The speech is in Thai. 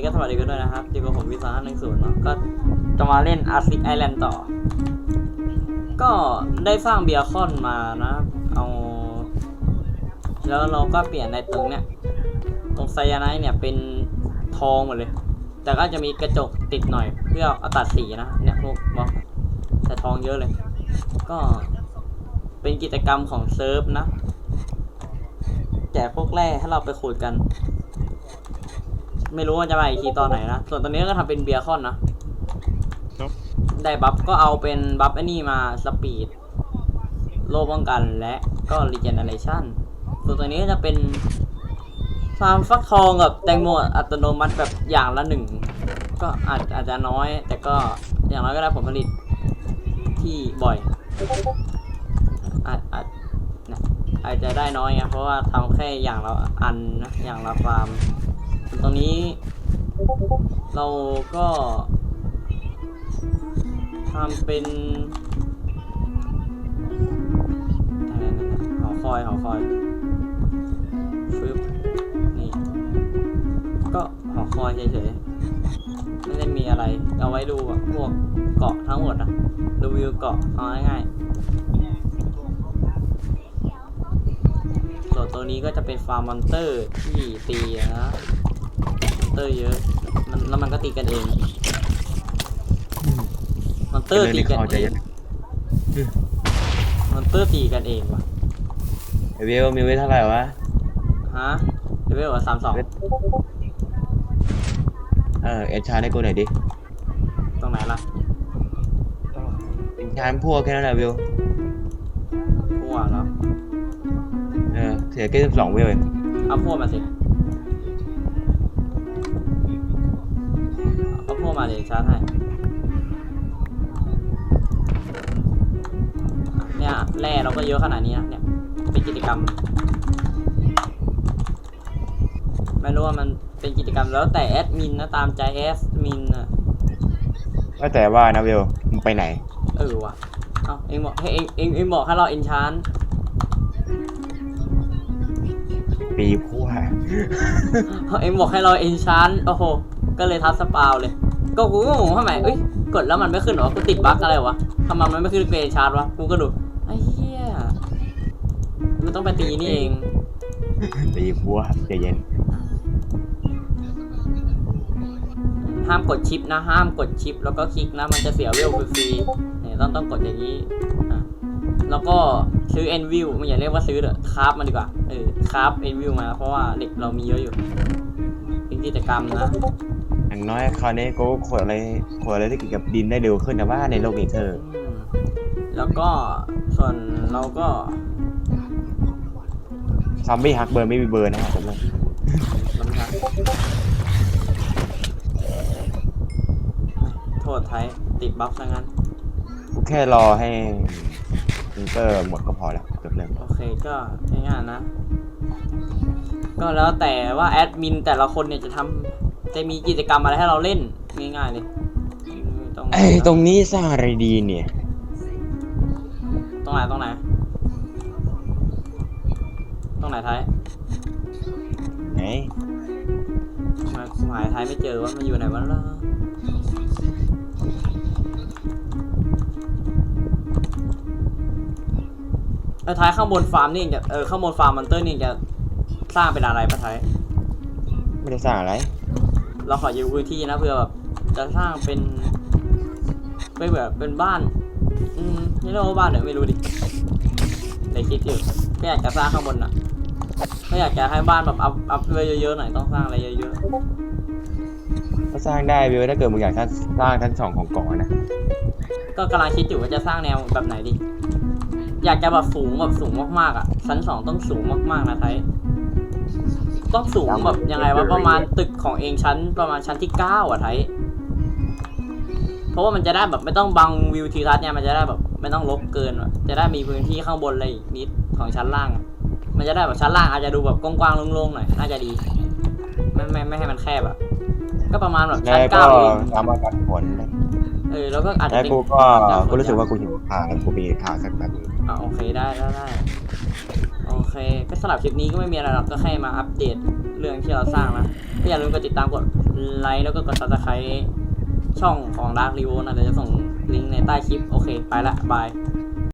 ก็สวัสดีกันด้วยนะครับอยู่กับผมวิสาหนึ่งศูนย์เนาะก็จะมาเล่นอาร์ซิกไอแลนด์ต่อ ก็ได้สร้างเบียคอนมานะ เอา แล้วเราก็เปลี่ยนในตรงเนี้ย ตรงไซยาไนเนี่ยเป็นทองหมดเลย แต่ก็จะมีกระจกติดหน่อย เพื่อเอาตัดสีนะ เนี่ยพวกบล็อกแต่ทองเยอะเลย ก็เป็นกิจกรรมของเซิร์ฟนะ แจกพวกแร่ให้เราไปขุดกัน ไม่รู้ว่าจะมาอีกทีตอนไหนนะ ส่วนตอนนี้ก็ทำเป็นเบียร์คอนนะครับได้บัฟก็เอาเป็นบัฟไอ้นี่มาสปีดโลป้องกันและก็รีเจเนเรชันส่วนตัวนี้ก็จะเป็นฟาร์มฟักทองกับแตงโมอัตโนมัติแบบอย่างละหนึ่งก็อาจอาจจะน้อย แต่ก็อย่างน้อยก็ได้ผลผลิตที่บ่อย อาจอาจนะอาจจะได้น้อยไงเพราะว่าทำแค่อย่างละอันนะอย่างละฟาร์ม ส่วนนี้ เราก็ทำเป็นอะไรนั่นนะหอคอยหอคอยฟึบนี่ ก็หอคอยเฉยๆ ไม่ได้มีอะไร เอาไว้ดูอะพวกเกาะทั้งหมดอะดูวิวเกาะเอาง่ายๆส่วนตัวนี้ก็จะเป็นฟาร์มมอนเตอร์ที่ตีนะ เตอร์เยอะ มันแล้วมันก็ตีกันเองมอนเตอร์ตีกันเข้าใจเอยังงมอนเตอร์ตีกันเองว่ะไอวิวมีไว้เท่าไหร่วะ ฮะเลเวลสามสองเออเอ็นชาร์ให้กูหน่อยดิ ตรงไหนล่ะเอ็นชาร์พวกแค่นั้นแหละวิวพวกเหรอ เออเสียแค่สิบสองวิวเองเอาพวกมาสิ วกมาเดี๋ยวชาร์จให้ เนี่ยแร่เราก็เยอะขนาดนี้นะเนี่ย เป็นกิจกรรม ไม่รู้ว่ามันเป็นกิจกรรมแล้วแต่แอดมินนะตามใจแอดมินอะว่าแต่ว่านะวิวมึงไปไหน เออว่ะ เอาเองบอกให้เองเองเองบอกให้เราเอนชานปีพัวเองบอกให้เราเอนชานโอ้โห ก็เลยทับสปาวเลย ก็กูก็งงทำไมเอ้ยกดแล้วมันไม่ขึ้นเหรอกูติดบั๊กอะไรวะทำไมมันไม่ขึ้นเป็นเอนชานวะกูก็ดูไอ้เหี้ยกูต้องไปตีนี่เองปีพัวใจเย็นห้ามกดชิปนะ ห้ามกดชิป แล้วก็คลิกนะ มันจะเสียเวลฟรีๆเนี่ยต้องต้องกดอย่างนี้อะแล้วก็ซื้อ e n v i e w ไม่อย่าเรียกว่าซื้อเถอะคราฟมันดีกว่าเออคราฟ e n v i e w มาเพราะว่าเด็กเรามีเยอะอยู่เป็นกิจกรรมนะ อย่างน้อยคราวนี้กูขวดอะไรขวดอะไรที่เกี่ยวกับดินได้เร็วขึ้นนะว่าในโลกนี้เธออืมแล้วก็ส่วนเราก็ ซอมบี้ฮักเบอร์ไม่มีเบอร์นะครับผมเลยลำพังโทษไทย ติดบัฟซะงั้น กูแค่รอให้อินเตอร์หมดก็พอแล้วจบเรื่องโอเคก็ง่ายๆนะ ก็แล้วแต่ว่าแอดมินแต่ละคนเนี่ยจะทำ จะมีกิจกรรมอะไรให้เราเล่นง่ายๆเลยไม่ต้องไอ้ตรงนี้สร้างอะไรดีเนี่ยตรงไหนตรงไหนตรงไหนไทยไหนมาหายไทยไม่เจอว่ามันอยู่ไหนวะล่ะเออไทยข้างบนฟาร์มนี่เองจะเออข้างบนฟาร์มมอนเตอร์นี่เองจะสร้างเป็นอะไรปะไทยไม่ได้สร้างอะไร เราขอยืมพื้นที่นะเพื่อแบบจะสร้างเป็นเป็นแบบเป็นบ้าน อืมไม่รู้ว่าบ้านเดี๋ยวไม่รู้ดิในคิดอยู่ก็อยากจะสร้างข้างบนอะก็อยากจะให้บ้านแบบอัพอัพไว้เยอะๆหน่อยต้องสร้างอะไรเยอะก็สร้างได้วิวถ้าเกิดมึงอยากสร้างชั้นสองของเกาะนะๆก็กำลังคิดอยู่ว่าจะสร้างแนวแบบไหนดิอยากจะแบบสูงแบบสูงมากๆอะชั้นสองต้องสูงมากๆนะไทย ต้องสูงแบบยังไงวะประมาณตึกของเองชั้นประมาณชั้นที่เก้าอะไทยเพราะว่ามันจะได้แบบไม่ต้องบังวิวทิวทัศน์เนี่ยมันจะได้แบบไม่ต้องลบเกินจะได้มีพื้นที่ข้างบนอะไรอีกนิดของชั้นล่าง มันจะได้แบบชั้นล่างอาจจะดูแบบกว้างๆโล่งๆหน่อยน่าจะดีไม่ไม่ไม่ให้มันแคบอะก็ประมาณแบบชั้นเก้าเองทำมากันผล เออแล้วก็อาจจะแล้วเป็นกูก็กูรู้สึกว่ากูหิวข้าวกูมีข้าวสักแบบอ่าโอเคได้ได้ได้โอเค ก็สำหรับคลิปนี้ก็ไม่มีอะไรหรอกก็แค่มาอัปเดตเรื่องที่เราสร้างนะก็อย่าลืมกดติดตามกดไลค์แล้วก็กด subscribe ช่องของ Dark r e v o นะเดี๋ยวจะส่งลิงก์ในใต้คลิป โอเค ไปละบาย